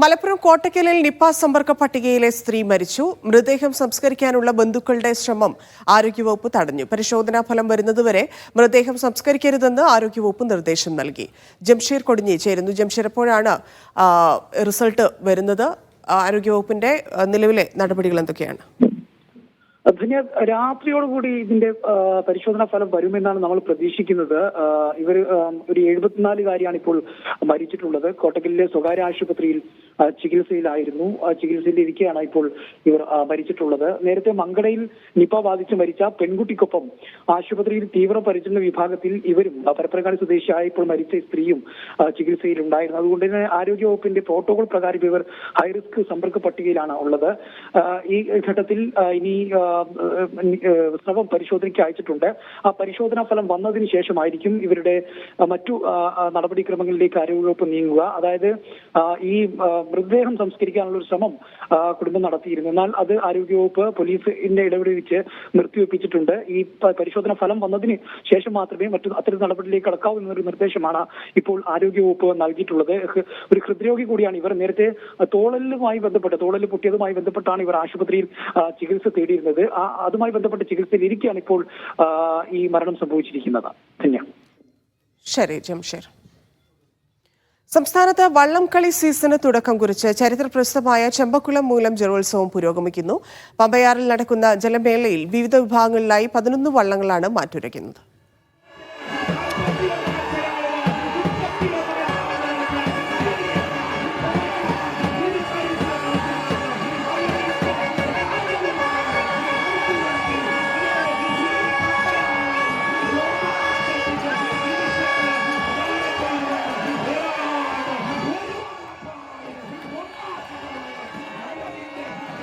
Malappuram കോട്ടക്കലിൽ Nipah സമ്പർക്ക പട്ടികയിലെ സ്ത്രീ മരിച്ചു. മൃതദേഹം സംസ്കരിക്കാനുള്ള ബന്ധുക്കളുടെ ശ്രമം ആരോഗ്യവകുപ്പ് തടഞ്ഞു. പരിശോധനാ ഫലം വരുന്നതുവരെ മൃതദേഹം സംസ്കരിക്കരുതെന്ന് ആരോഗ്യവകുപ്പ് നിർദ്ദേശം നൽകി. ജംഷീർ കൊടിഞ്ഞി ചേരുന്നു. ജംഷീർ എപ്പോഴാണ് റിസൾട്ട് വരുന്നത്? ആരോഗ്യവകുപ്പിന്റെ നിലവിലെ നടപടികൾ എന്തൊക്കെയാണ്? ധന്യ രാത്രിയോടുകൂടി ഇതിന്റെ പരിശോധനാ ഫലം വരുമെന്നാണ് നമ്മൾ പ്രതീക്ഷിക്കുന്നത്. ഇവർ ഒരു എഴുപത്തിനാലുകാരിയാണ് ഇപ്പോൾ മരിച്ചിട്ടുള്ളത്. കോട്ടക്കലിലെ സ്വകാര്യ ആശുപത്രിയിൽ ചികിത്സയിലായിരുന്നു. ചികിത്സയിൽ ഇപ്പോൾ ഇവർ മരിച്ചിട്ടുള്ളത്. നേരത്തെ മങ്കടയിൽ നിപ ബാധിച്ച് മരിച്ച പെൺകുട്ടിക്കൊപ്പം ആശുപത്രിയിൽ തീവ്ര പരിചരണ വിഭാഗത്തിൽ ഇവരും പരപ്രകാരി സ്വദേശിയായ ഇപ്പോൾ മരിച്ച സ്ത്രീയും ചികിത്സയിലുണ്ടായിരുന്നു. അതുകൊണ്ട് തന്നെ ആരോഗ്യവകുപ്പിന്റെ പ്രോട്ടോകോൾ പ്രകാരം ഇവർ ഹൈറിസ്ക് സമ്പർക്ക പട്ടികയിലാണ് ഉള്ളത്. ഈ ഘട്ടത്തിൽ ഇനി സ്രവം പരിശോധനയ്ക്ക് അയച്ചിട്ടുണ്ട്. ആ പരിശോധനാ ഫലം വന്നതിന് ശേഷമായിരിക്കും ഇവരുടെ മറ്റു നടപടിക്രമങ്ങളിലേക്ക് ആരോഗ്യവകുപ്പ് നീങ്ങുക. അതായത് ഈ മൃതദേഹം സംസ്കരിക്കാനുള്ള ഒരു ശ്രമം കുടുംബം നടത്തിയിരുന്നു. എന്നാൽ അത് ആരോഗ്യവകുപ്പ് പോലീസിന്റെ ഇടപെടുവിച്ച് നിർത്തിവെപ്പിച്ചിട്ടുണ്ട്. ഈ പരിശോധന ഫലം വന്നതിന് ശേഷം മാത്രമേ മറ്റു അത്തരം നടപടിയിലേക്ക് കടക്കാവൂ എന്നൊരു നിർദ്ദേശമാണ് ഇപ്പോൾ ആരോഗ്യവകുപ്പ് നൽകിയിട്ടുള്ളത്. ഒരു ഹൃദ്രോഗി കൂടിയാണ് ഇവർ. നേരത്തെ തോളലുമായി ബന്ധപ്പെട്ട് തോളൽ പൊട്ടിയതുമായി ബന്ധപ്പെട്ടാണ് ഇവർ ആശുപത്രിയിൽ ചികിത്സ തേടിയിരുന്നത്. അതുമായി ബന്ധപ്പെട്ട ചികിത്സയിൽ ഇരിക്കുകയാണ് ഇപ്പോൾ ഈ മരണം സംഭവിച്ചിരിക്കുന്നത്. ശരി ജംഷീർ. സംസ്ഥാനത്ത് വള്ളംകളി സീസണ് തുടക്കം കുറിച്ച് ചരിത്ര പ്രസിദ്ധമായ ചെമ്പക്കുളം മൂലം ജലോത്സവം പുരോഗമിക്കുന്നു. പമ്പയാറിൽ നടക്കുന്ന ജലമേളയിൽ വിവിധ വിഭാഗങ്ങളിലായി പതിനൊന്ന് വള്ളങ്ങളാണ് മാറ്റുരയ്ക്കുന്നത്.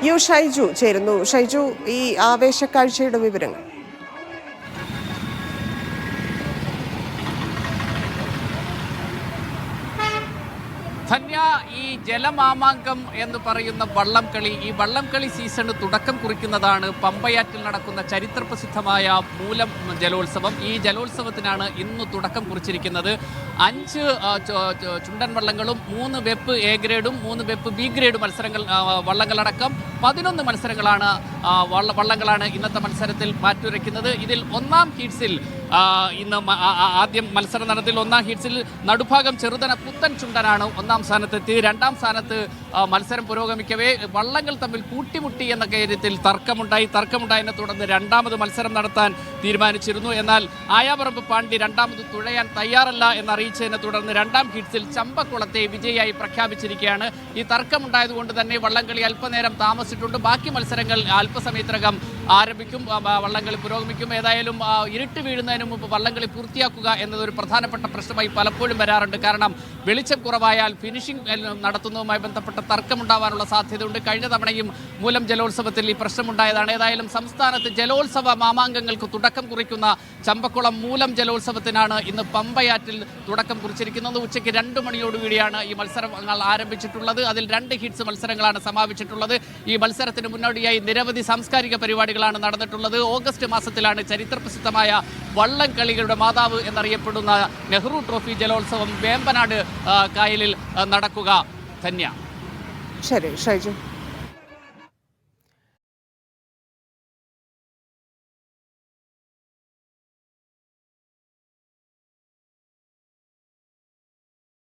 യു ഷൈജു ചേരുന്നു. ഷൈജു ഈ ആവേശക്കാഴ്ചയുടെ വിവരങ്ങൾ. ധന്യ ഈ ജലമാമാങ്കം എന്ന് പറയുന്ന വള്ളംകളി ഈ വള്ളംകളി സീസണ് തുടക്കം കുറിക്കുന്നതാണ് പമ്പയാറ്റിൽ നടക്കുന്ന ചരിത്രപ്രസിദ്ധമായ മൂലം ജലോത്സവം. ഈ ജലോത്സവത്തിനാണ് ഇന്ന് തുടക്കം കുറിച്ചിരിക്കുന്നത്. അഞ്ച് ചുണ്ടൻ വള്ളങ്ങളും മൂന്ന് വെപ്പ് എ ഗ്രേഡും മൂന്ന് വെപ്പ് ബി ഗ്രേഡ് മത്സരങ്ങൾ വള്ളങ്ങളടക്കം പതിനൊന്ന് മത്സരങ്ങളാണ് വള്ളങ്ങളാണ് ഇന്നത്തെ മത്സരത്തിൽ മാറ്റുരയ്ക്കുന്നത്. ഇതിൽ ഒന്നാം ഹീറ്റ്സിൽ ഇന്ന് ആദ്യം മത്സരം നടത്തിൽ ഒന്നാം ഹിറ്റ്സിൽ നടുഭാഗം ചെറുതന പുത്തൻ ചുണ്ടനാണ് ഒന്നാം സ്ഥാനത്തെത്തി. രണ്ടാം സ്ഥാനത്ത് മത്സരം പുരോഗമിക്കവേ. വള്ളങ്ങൾ തമ്മിൽ കൂട്ടിമുട്ടി എന്ന കാര്യത്തിൽ തർക്കമുണ്ടായി. തർക്കമുണ്ടായതിനെ തുടർന്ന് രണ്ടാമത് മത്സരം നടത്താൻ തീരുമാനിച്ചിരുന്നു. എന്നാൽ ആയാപറമ്പ് പാണ്ഡി രണ്ടാമത് തുഴയാൻ തയ്യാറല്ല എന്നറിയിച്ചതിനെ തുടർന്ന് രണ്ടാം ഹിറ്റ്സിൽ ചമ്പക്കുളത്തെ വിജയിയായി പ്രഖ്യാപിച്ചിരിക്കുകയാണ്. ഈ തർക്കമുണ്ടായതുകൊണ്ട് തന്നെ വള്ളംകളി അല്പനേരം താമസിച്ചിട്ടുണ്ട്. ബാക്കി മത്സരങ്ങൾ അല്പസമയത്തിനകം ആരംഭിക്കും. വള്ളംകളി പുരോഗമിക്കും. ഏതായാലും ഇരുട്ട് വീഴുന്നതിന് മുമ്പ് വള്ളംകളി പൂർത്തിയാക്കുക എന്നതൊരു പ്രധാനപ്പെട്ട പ്രശ്നമായി പലപ്പോഴും വരാറുണ്ട്. കാരണം വെളിച്ചം കുറവായാൽ ഫിനിഷിംഗ് നടത്തുന്നതുമായി ബന്ധപ്പെട്ട തർക്കമുണ്ടാവാനുള്ള സാധ്യതയുണ്ട്. കഴിഞ്ഞ തവണയും മൂലം ജലോത്സവത്തിൽ ഈ പ്രശ്നമുണ്ടായതാണ്. ഏതായാലും സംസ്ഥാനത്ത് ജലോത്സവ മാമാങ്കങ്ങൾക്ക് തുടക്കം കുറിക്കുന്ന ചമ്പക്കുളം മൂലം ജലോത്സവത്തിനാണ് ഇന്ന് പമ്പയാറ്റിൽ തുടക്കം കുറിച്ചിരിക്കുന്നത്. ഉച്ചയ്ക്ക് രണ്ട് മണിയോടുകൂടിയാണ് ഈ മത്സരങ്ങൾ ആരംഭിച്ചിട്ടുള്ളത്. അതിൽ രണ്ട് ഹിറ്റ്സ് മത്സരങ്ങളാണ് സമാപിച്ചിട്ടുള്ളത്. ഈ മത്സരത്തിന് മുന്നോടിയായി നിരവധി സാംസ്കാരിക പരിപാടികളാണ് നടന്നിട്ടുള്ളത്. ഓഗസ്റ്റ് മാസത്തിലാണ് ചരിത്രപ്രസിദ്ധമായ വള്ളം കളികളുടെ മാതാവ് എന്നറിയപ്പെടുന്ന നെഹ്റു ട്രോഫി ജലോത്സവം വേമ്പനാട് കായലിൽ നടക്കുക. ധന്യ. ശരി ഷൈജു.